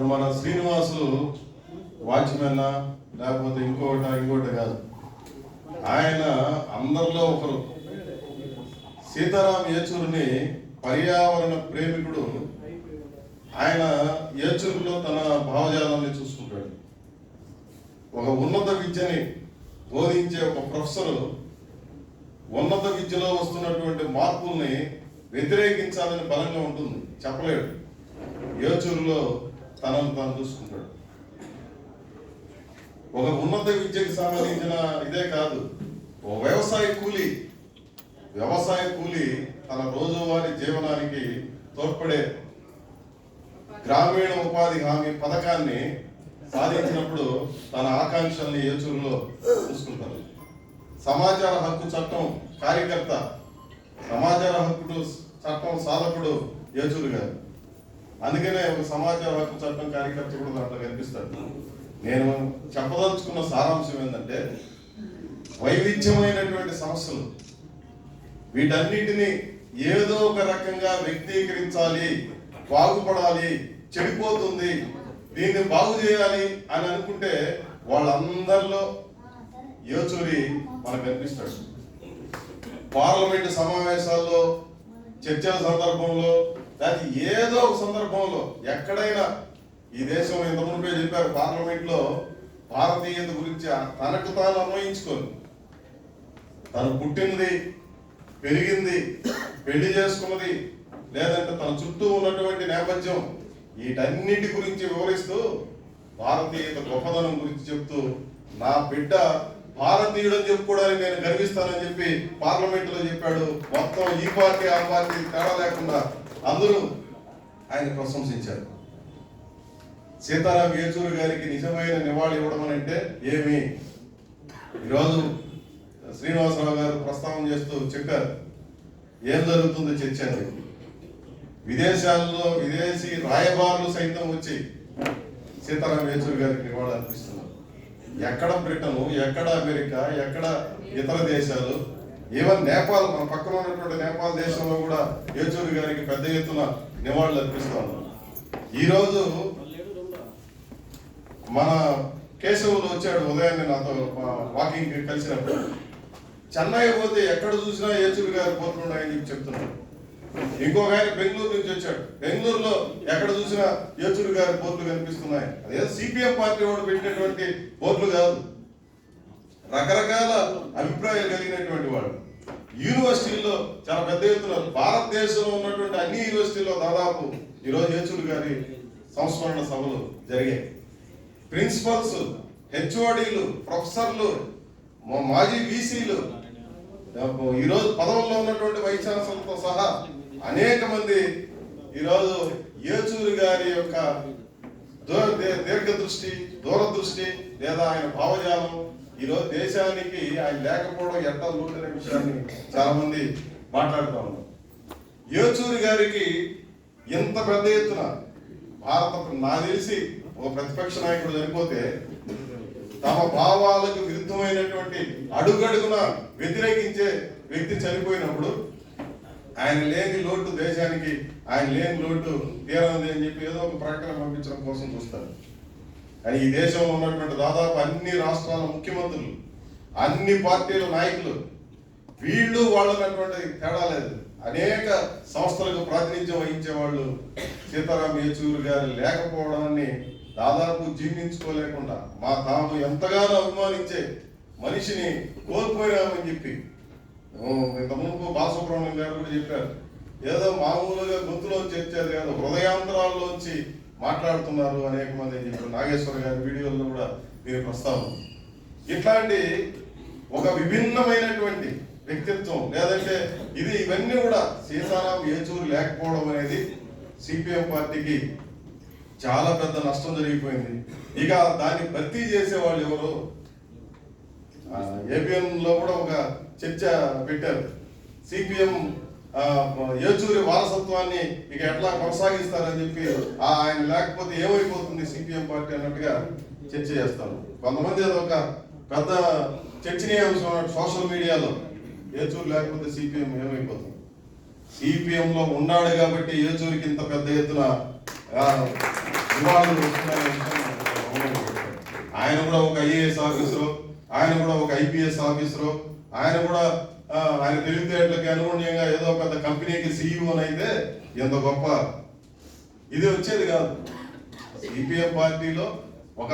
ఇప్పుడు మన శ్రీనివాసులు వాచ్మెన్ లేకపోతే ఇంకోట ఇంకోటి కాదు. ఆయన అందరిలో ఒకరు. సీతారాం ఏచూరుని పర్యావరణ ప్రేమికుడు. ఆయన యేచూరులో తన భావజాలాన్ని చూసుకుంటాడు. ఒక ఉన్నత విద్యని బోధించే ఒక ప్రొఫెసరు ఉన్నత విద్యలో వస్తున్నటువంటి మార్పుల్ని వ్యతిరేకించాలని బలంగా ఉంటుంది. చెప్పలేడు. యోచూరులో తనను తను చూసుకుంటాడు. ఒక ఉన్నత విద్యకు సంబంధించిన ఇదే కాదు. ఓ వ్యవసాయ కూలి వ్యవసాయ కూలి తన రోజువారీ జీవనానికి తోడ్పడే గ్రామీణ ఉపాధి హామీ పథకాన్ని సాధించినప్పుడు తన ఆకాంక్షల్ని ఏచూరులో చూసుకుంటారు సమాచార హక్కు చట్టం కార్యకర్త సమాచార హక్కుడు చట్టం సాధకుడు ఏచూరు గారు. అందుకనే ఒక సమాచార హక్కు చట్టం కార్యకర్త కూడా దాంట్లో కనిపిస్తాడు. నేను చెప్పదలుచుకున్న సారాంశం ఏంటంటే వైవిధ్యమైనటువంటి సమస్యలు. వీటన్నిటిని ఏదో ఒక రకంగా వ్యక్తీకరించాలి బాగుపడాలి చెడిపోతుంది దీన్ని బాగు చేయాలి అని అనుకుంటే వాళ్ళందరిలో యోచూరి మనకు కనిపిస్తాడు. పార్లమెంట్ సమావేశాల్లో చర్చల సందర్భంలో దానికి ఏదో ఒక సందర్భంలో ఎక్కడైనా ఈ దేశం ఇంత మునిపే చెప్పారు పార్లమెంట్లో భారతీయత గురించి తనకు తాను అన్వయించుకొని తను పుట్టింది పెరిగింది పెళ్ళి చేసుకున్నది లేదంటే తన చుట్టూ ఉన్నటువంటి నేపథ్యం వీటన్నిటి గురించి వివరిస్తూ భారతీయత గొప్పదనం గురించి చెప్తూ నా బిడ్డ భారతీయుడని చెప్పుకోవడానికి నేను గర్విస్తానని చెప్పి పార్లమెంట్లో చెప్పాడు. మొత్తం ఈ పార్టీ ఆ పార్టీ తేడా లేకుండా అందరూ ఆయన ప్రశంసించారు. సీతారాం యేచూరు గారికి నిజమైన నివాళి ఇవ్వడం అని అంటే ఏమి? ఈరోజు శ్రీనివాసరావు గారు ప్రస్తావన చేస్తూ చెప్పారు ఏం జరుగుతుందో చర్చ విదేశాల్లో విదేశీ రాయబారులు సైతం వచ్చి సీతారాం యేచూరు గారికి నివాళి అర్పిస్తున్నారు ఎక్కడ బ్రిటన్ ఎక్కడ అమెరికా ఎక్కడ ఇతర దేశాలు ఈవెన్ నేపాల్ మన పక్కన ఉన్నటువంటి నేపాల్ దేశంలో కూడా యేచూరి గారికి పెద్ద ఎత్తున నివాళులు అర్పిస్తాను ఈరోజు మన కేశవులు వచ్చాడు ఉదయాన్నే నాతో వాకింగ్ కలిసినప్పుడు. చెన్నై పోతే ఎక్కడ చూసినా యేచూరి గారి పోతున్నాయని ఉన్నాయని చెప్పి చెప్తున్నాడు. ఇంకొక ఆయన బెంగళూరు నుంచి వచ్చాడు. బెంగళూరులో ఎక్కడ చూసినా యేచూరి గారి బోర్డులు కనిపిస్తున్నాయి. అదే సిపిఎం పార్టీ వాడు పెట్టినటువంటి బోర్డులు కాదు. రకరకాల అభిప్రాయాలు కలిగినటువంటి వాడు. యూనివర్సిటీల్లో చాలా పెద్ద ఎత్తున భారతదేశంలో ఉన్నటువంటి అన్ని యూనివర్సిటీల్లో దాదాపు ఈరోజు యేచూరి గారి సంస్మరణ సభలు జరిగాయి. ప్రిన్సిపల్స్ హెచ్ఓడీలు ప్రొఫెసర్లు మాజీ వీసీలు ఈరోజు పదవుల్లో ఉన్నటువంటి వైస్ ఛాన్సలర్తో సహా అనేక మంది ఈరోజు ఏచూరు గారి యొక్క దూర దే- దీర్ఘదృష్టి దూరదృష్టి లేదా ఆయన భావజాలం ఈరోజు దేశానికి ఆయన లేకపోవడం ఎంత లోటనే విషయాన్ని చాలా మంది మాట్లాడుతూ ఉన్నారు. యోచూరి గారికి ఎంత పెద్ద ఎత్తున భారత నాకు తెలిసి ఒక ప్రతిపక్ష నాయకుడు చనిపోతే తమ భావాలకు విరుద్ధమైనటువంటి అడుగడుగున వ్యతిరేకించే వ్యక్తి చనిపోయినప్పుడు ఆయన లేని లోటు దేశానికి ఆయన లేని లోటు తీరనుంది అని చెప్పి ఏదో ఒక ప్రకటన పంపించడం కోసం చూస్తారు. కానీ ఈ దేశంలో ఉన్నటువంటి దాదాపు అన్ని రాష్ట్రాల ముఖ్యమంత్రులు అన్ని పార్టీల నాయకులు వీళ్ళు వాళ్ళనటువంటి తేడా లేదు. అనేక సంస్థలకు ప్రాతినిధ్యం వహించే వాళ్ళు సీతారాం యేచూరి గారు లేకపోవడాన్ని దాదాపు జీర్ణించుకోలేకుండా మా తాము ఎంతగానో అభిమానించే మనిషిని కోల్పోయామని చెప్పి ఓ, ఇంత మునుపు బాలసుబ్రహ్మణ్యం గారు కూడా చెప్పారు. ఏదో మామూలుగా గొంతులోంచి వచ్చేది కాదు హృదయాంతరాల్లోంచి మాట్లాడుతున్నారు అనేక మంది అని చెప్పారు. నాగేశ్వర గారి వీడియోల్లో కూడా దీని ప్రస్తావన ఇట్లాంటి ఒక విభిన్నమైనటువంటి వ్యక్తిత్వం లేదంటే ఇది ఇవన్నీ కూడా సీతారాం ఏచూరు లేకపోవడం అనేది సిపిఎం పార్టీకి చాలా పెద్ద నష్టం జరిగిపోయింది. ఇక దాన్ని భర్తీ చేసే వాళ్ళు ఎవరు ఏపీఎంలో కూడా ఒక చర్చ పెట్టారు. సిపిఎం ఏచూరి వారసత్వాన్ని ఇక ఎట్లా కొనసాగిస్తారని చెప్పి ఆ ఆయన లేకపోతే ఏమైపోతుంది సిపిఎం పార్టీ అన్నట్టుగా చర్చ చేస్తారు. కొంతమంది అది ఒక పెద్ద చర్చనీయాంశం సోషల్ మీడియాలో ఏచూరు లేకపోతే సిపిఎం ఏమైపోతుంది. సిపిఎంలో ఉన్నాడు కాబట్టి ఏచూరికి ఇంత పెద్ద ఎత్తున వివాదాలు ఆయన కూడా ఒక ఐఏఎస్ ఆఫీసరు ఆయన కూడా ఒక ఐపీఎస్ ఆఫీసరు ఆయన కూడా ఆయన తెలివితేటలకి అనుగుణ్యంగా ఏదో పెద్ద కంపెనీకి సీఈఓ అయితే ఎంత గొప్ప. ఇది వచ్చేది కాదు. సిపిఎం పార్టీలో ఒక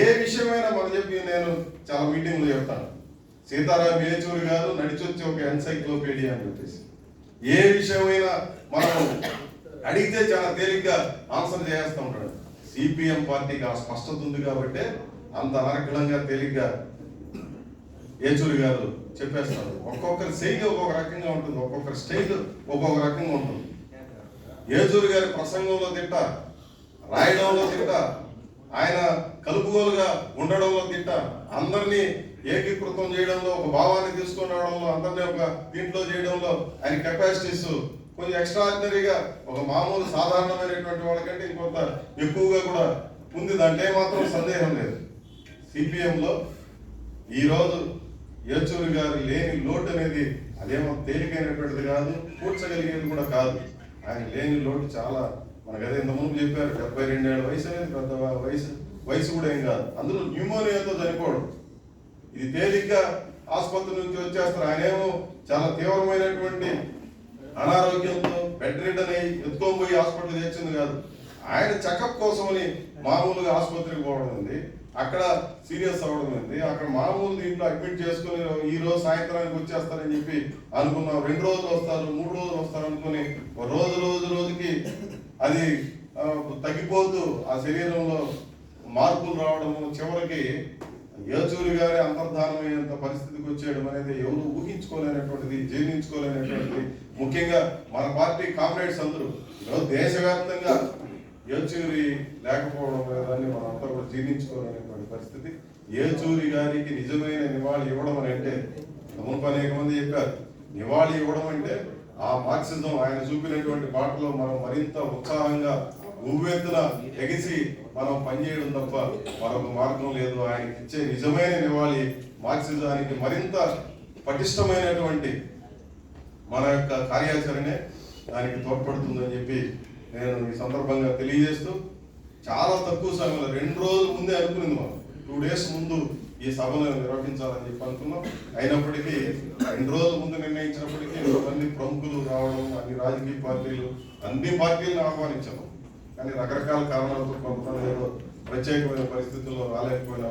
ఏ విషయమైనా మనం చెప్పి నేను చాలా మీటింగ్లో చెప్తాను. సీతారాం ఏచూరి గారు నడిచొచ్చి ఒక ఎన్సైక్లోపీడియా అని చెప్పేసి. ఏ విషయమైనా మనం అడిగితే చాలా తేలిగ్గా ఆన్సర్ చేస్తూ ఉంటాడు. సిపిఎం పార్టీకి ఆ స్పష్టత ఉంది కాబట్టి అంత అనర్గళంగా తేలిగ్గా ఏచూరి గారు చెప్పేస్తారు. ఒక్కొక్కరి శైలి ఒక్కొక్క రకంగా ఉంటుంది. ఒక్కొక్కరి స్టైల్ ఒక్కొక్క రకంగా ఉంటుంది. ఏజూరి గారి ప్రసంగంలో తిట్ట రాయడంలో తిట్ట ఆయన కలుపుగోలుగా ఉండడంలో తిట్ట అందరినీ ఏకీకృతం చేయడంలో ఒక భావాన్ని తీసుకొని రావడంలో అందరినీ ఒక దీంట్లో చేయడంలో ఆయన కెపాసిటీస్ కొంచెం ఎక్స్ట్రాడినరీగా ఒక మామూలు సాధారణమైనటువంటి వాళ్ళకంటే ఇంకొంత ఎక్కువగా కూడా ఉంది. దాంట్లో ఏమాత్రం సందేహం లేదు. సిపిఎంలో ఈరోజు ఏచూరి గారు లేని లోటు అనేది అదేమో తేలికైనటువంటిది కాదు కూర్చగలిగేది కూడా కాదు. ఆయన లేని లోటు చాలా మనకు అదే ఇంత ముందు చెప్పారు డెబ్బై రెండేళ్ళ వయసు అనేది పెద్ద వయసు వయసు కూడా ఏం కాదు. అందులో న్యూమోనియాతో చనిపోవడం. ఇది తేలిగ్గా ఆసుపత్రి నుంచి వచ్చేస్తారు. ఆయనేమో చాలా తీవ్రమైనటువంటి అనారోగ్యంతో బెడ్ రిడ్ అయ్యి ఎత్తుకొని పోయి హాస్పిటల్ చేర్చింది కాదు. ఆయన చెకప్ కోసమని మామూలుగా ఆసుపత్రికి పోవడం ఉంది. అక్కడ సీరియస్ అవ్వడం ఏంటి అక్కడ మామూలు దీంట్లో అడ్మిట్ చేసుకుని ఈ రోజు సాయంత్రానికి వచ్చేస్తారని చెప్పి అనుకున్నాం. రెండు రోజులు వస్తారు మూడు రోజులు వస్తారు అనుకుని ఒక రోజు రోజు రోజుకి అది తగ్గిపోతూ ఆ శరీరంలో మార్పులు రావడము చివరికి యేచూరి గారి అంతర్ధానమయ్యేంత పరిస్థితికి వచ్చేయడం అనేది ఎవరు ఊహించుకోలేనటువంటిది జీర్ణించుకోలేనటువంటిది. ముఖ్యంగా మన పార్టీ కామ్రేడ్స్ అందరూ ఈరోజు దేశవ్యాప్తంగా ఏచూరి లేకపోవడం దాన్ని మనం అంతా కూడా జీర్ణించుకోవాలనేటువంటి పరిస్థితి. ఏచూరి గారికి నిజమైన నివాళి ఇవ్వడం అని అంటే మునుపు అనేక మంది చెప్పారు నివాళి ఇవ్వడం అంటే ఆ మార్క్సిజం ఆయన చూపినటువంటి బాటలో మనం మరింత ఉత్సాహంగా ఉవ్వెత్తున ఎగిసి మనం పనిచేయడం తప్ప మరొక మార్గం లేదు. ఆయనకి ఇచ్చే నిజమైన నివాళి మార్క్సిజానికి మరింత పటిష్టమైనటువంటి మన యొక్క కార్యాచరణే దానికి తోడ్పడుతుందని చెప్పి నేను ఈ సందర్భంగా తెలియజేస్తూ చాలా తక్కువ సమయంలో రెండు రోజుల ముందే అనుకునింది మనం. టూ డేస్ ముందు ఈ సభను నిర్వహించాలని చెప్పి అనుకున్నాం. అయినప్పటికీ రెండు రోజుల ముందు నిర్ణయించినప్పటికీ మంది ప్రముఖులు రావడం అన్ని రాజకీయ పార్టీలు అన్ని పార్టీలను ఆహ్వానించాము కానీ రకరకాల కారణాలతో కొంతమంది ప్రత్యేకమైన పరిస్థితుల్లో రాలేకపోయినా